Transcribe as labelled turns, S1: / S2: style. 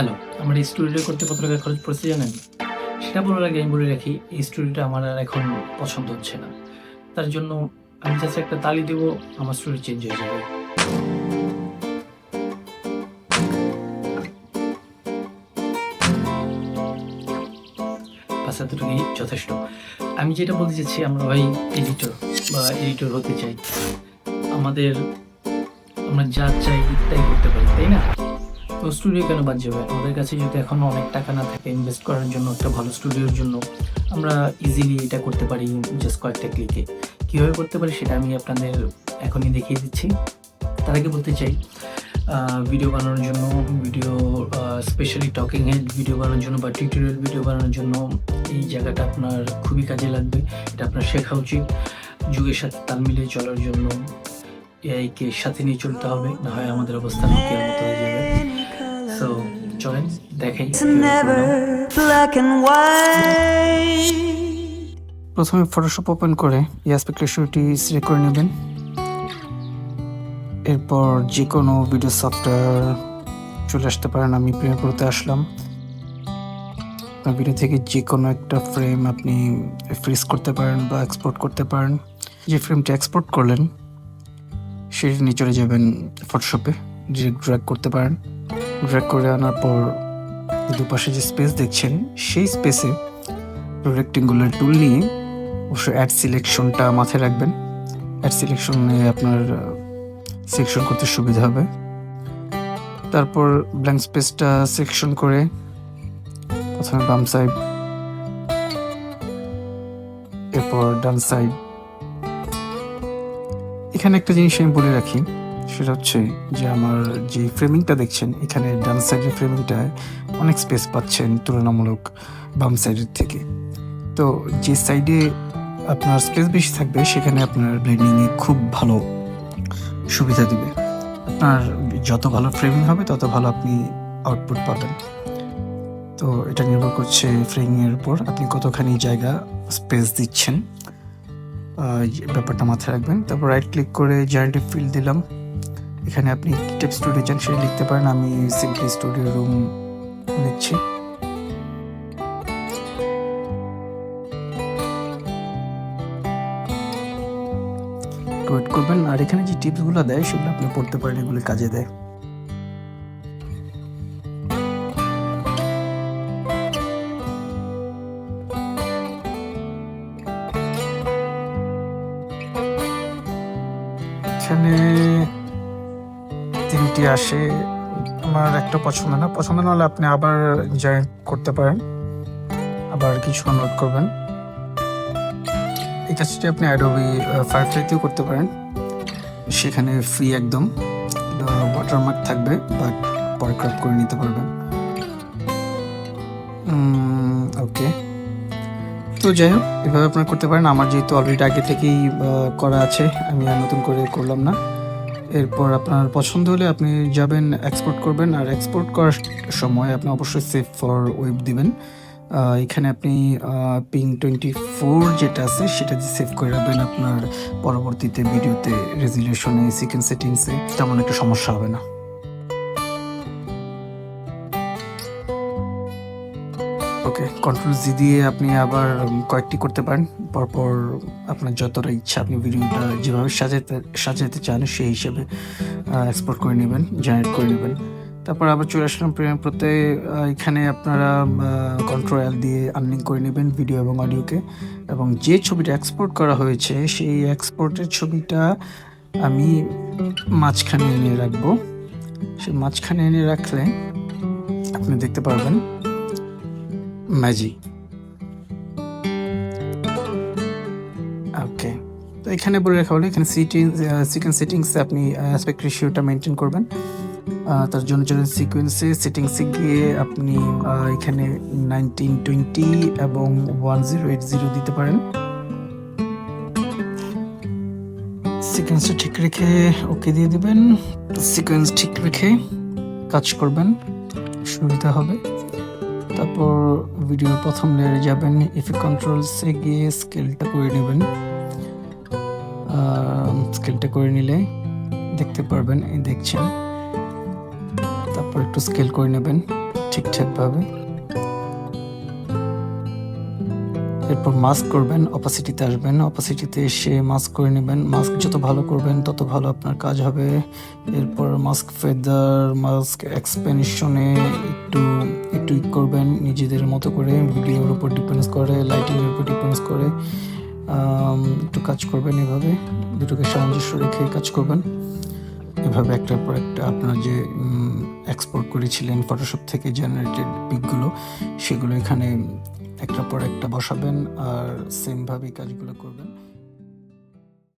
S1: Hello, আমার এই স্টুডিওটা করতে কত টাকা খরচ পড়েছে জানেন? সেটা বলার আগে আমি বলে রাখি, এই স্টুডিওটা আমার আর এখন পছন্দ হচ্ছে না। তার জন্য আমি জাস্ট একটা তালি দেবো, আমার স্টুডিও চেঞ্জ হয়ে যাবে। যথেষ্ট। আমি যেটা বলতে চাচ্ছি, আমরা ভাই এডিটর বা এডিটর হতে চাই। আমাদের, আমরা যা চাই তাই করতে পারি, তাই না? তো স্টুডিও কেন বাদ যাবে? আমাদের কাছে যদি এখনও অনেক টাকা না থাকে ইনভেস্ট করার জন্য, একটা ভালো স্টুডিওর জন্য, আমরা ইজিলি এটা করতে পারি জাস্ট কয়েকটা ক্লিকে কীভাবে করতে পারি সেটা আমি আপনাদের এখনই দেখিয়ে দিচ্ছি। তার আগে বলতে চাই ভিডিও বানানোর জন্য video specially talking head video বানানোর জন্য বা টিউটোরিয়াল ভিডিও বানানোর জন্য এই জায়গাটা আপনার খুবই কাজে লাগবে। এটা আপনার শেখা উচিত। যুগের সাথে তাল মিলিয়ে চলার জন্য এআইকে সাথে নিয়ে চলতে হবে, না হয় আমাদের অবস্থা নোকিয়ার মতো হয়ে যাবে। সো চলেন দেখাই
S2: It's never black and white.
S1: প্রথমে ফটোশপ ওপেন করে এই অ্যাসপেক্ট রেশিওটি সিলেক্ট করে নেবেন। এরপর যে কোনো ভিডিও সফটওয়্যার চলে আসতে পারেন আমি প্রিমিয়ার প্রোতে আসলাম। ভিডিও থেকে যে কোনো একটা ফ্রেম আপনি ফ্রিজ করতে পারেন বা এক্সপোর্ট করতে পারেন। যে ফ্রেমটা এক্সপোর্ট করলেন সেটি নিয়ে চলে যাবেন ফটোশপে ডিরেক্ট ড্র্যাগ করতে পারেন। ড্র্যাগ করে আনার পর দুপাশে যে স্পেস দেখছেন, সেই স্পেসে রেক্টেঙ্গুলার টুল নিয়ে অবশ্যই অ্যাড সিলেকশনটা মাথায় রাখবেন। অ্যাড সিলেকশনে আপনার সিলেকশন করতে সুবিধা হবে। তারপর ব্ল্যাঙ্ক স্পেসটা সিলেকশন করে প্রথমে বাম সাইড এরপর ডান সাইড এখানে একটা জিনিস আমি বলে রাখি সেটা হচ্ছে যে আমার যে ফ্রেমিংটা দেখছেন, এখানে ডান সাইডের ফ্রেমিংটায় অনেক স্পেস পাচ্ছেন তুলনামূলক বাম সাইডের থেকে। তো যে সাইডে আপনার স্পেস বেশি থাকবে, সেখানে আপনার ব্লেন্ডিংয়ে খুব ভালো সুবিধা দেবে। আপনার যত ভালো ফ্রেমিং হবে, তত ভালো আপনি আউটপুট পাবেন। তো এটা নির্ভর করছে ফ্রেমিংয়ের উপর আপনি কতখানি জায়গা স্পেস দিচ্ছেন। ব্যাপারটা মাথায় রাখবেন। তারপর রাইট ক্লিক করে জয়েন্টে ফিল দিলাম। এখানে আপনি টেপ স্টুডিও চান, সেটা লিখতে পারেন। আমি সিম্পলি স্টুডিও রুম লিখছি ওয়েট করবেন, আর এখানে যে টিপসগুলো দেয়, সেগুলো আপনি পড়তে পারেন, এগুলো কাজে দেয়। এখানে আসে, আমার একটা পছন্দ না। পছন্দ না হলে আপনি আবার জয়েন করতে পারেন। আবার কিছু অনুরোধ করবেন। এই কাজটি আপনি অ্যাডোবি ফায়ারফ্লাইতেও করতে পারেন। সেখানে ফ্রি একদম। ওয়াটারমার্ক থাকবে বাট পরে ক্রাফ করে নিতে পারবেন। ওকে তো যাই হোক, এভাবে আপনারা করতে পারেন। আমার যেহেতু অলরেডি আগে থেকেই করা আছে, আমি আর নতুন করে করলাম না। এরপর আপনার পছন্দ হলে আপনি যাবেন এক্সপোর্ট করবেন, আর এক্সপোর্ট করার সময় আপনি অবশ্যই সেভ ফর ওয়েব দিবেন। এখানে আপনি পিং টোয়েন্টি ফোর যেটা আছে সেটা দিয়ে সেভ করে রাখবেন আপনার পরবর্তীতে ভিডিওতে রেজুলেশনে সিকেন্স সেটিংসে তেমন একটা সমস্যা হবে না। ওকে কন্ট্রোল জি দিয়ে আপনি আবার কয়েকটি করতে পারেন। পরপর আপনার যতটা ইচ্ছা আপনি ভিডিওটা যেভাবে সাজাতে সাজাতে চান সেই হিসেবে এক্সপোর্ট করে নেবেন জেনারেট করে নেবেন। তারপর আবার চলে আসলাম প্রিমিয়ার প্রতে এখানে আপনারা কন্ট্রোল এল দিয়ে আর্নিং করে নেবেন ভিডিও এবং অডিওকে এবং যে ছবিটা এক্সপোর্ট করা হয়েছে, সেই এক্সপোর্টের ছবিটা আমি মাঝখানে এনে রাখব। সেই মাঝখানে এনে রাখলে আপনি দেখতে পারবেন ম্যাজিক ওকে তো এখানে বলে রাখা হলো, এখানে সিটিং সিকেন্স সেটিংসে আপনি অ্যাসপেক্ট রেশিওটা মেনটেন করবেন। তার জন্য চলে সিকোয়েন্সে সেটিংসে গিয়ে আপনি এখানে নাইনটিন টোয়েন্টি এবং ওয়ান জিরো এইট জিরো দিতে পারেন। সিকোয়েন্সটা ঠিক রেখে ওকে দিয়ে দিবেন। সিকোয়েন্স ঠিক রেখে কাজ করবেন। সুবিধা হবে। তারপর ভিডিও প্রথম লেয়ারে যাবেন। ইফেক্ট কন্ট্রোলসে গিয়ে স্কেলটা করে নেবেন। স্কেলটা করে নিলে দেখতে পারবেন, এই দেখছেন। তারপর একটু স্কেল করে নেবেন ঠিক ঠিকঠাকভাবে। এরপর মাস্ক করবেন অপাসিটিতে আসবেন অপাসিটিতে এসে মাস্ক করে নেবেন। মাস্ক যত ভালো করবেন, তত ভালো আপনার কাজ হবে। এরপর মাস্ক ফেদার মাস্ক এক্সপেনশনে একটু একটু করবেন নিজেদের মতো করে। ভিডিওর উপর ডিপেন্ডস করে লাইটিংয়ের উপর ডিপেন্ডস করে। একটু কাজ করবেন এভাবে। দুটোকে সামঞ্জস্য রেখে কাজ করবেন। এভাবে একটার পর একটা আপনার যে এক্সপোর্ট করেছিলেন ফটোশপ থেকে জেনারেটেড পিকগুলো সেগুলো এখানে একটার পর একটা বসাবেন আর সেমভাবেই কাজগুলো করবেন।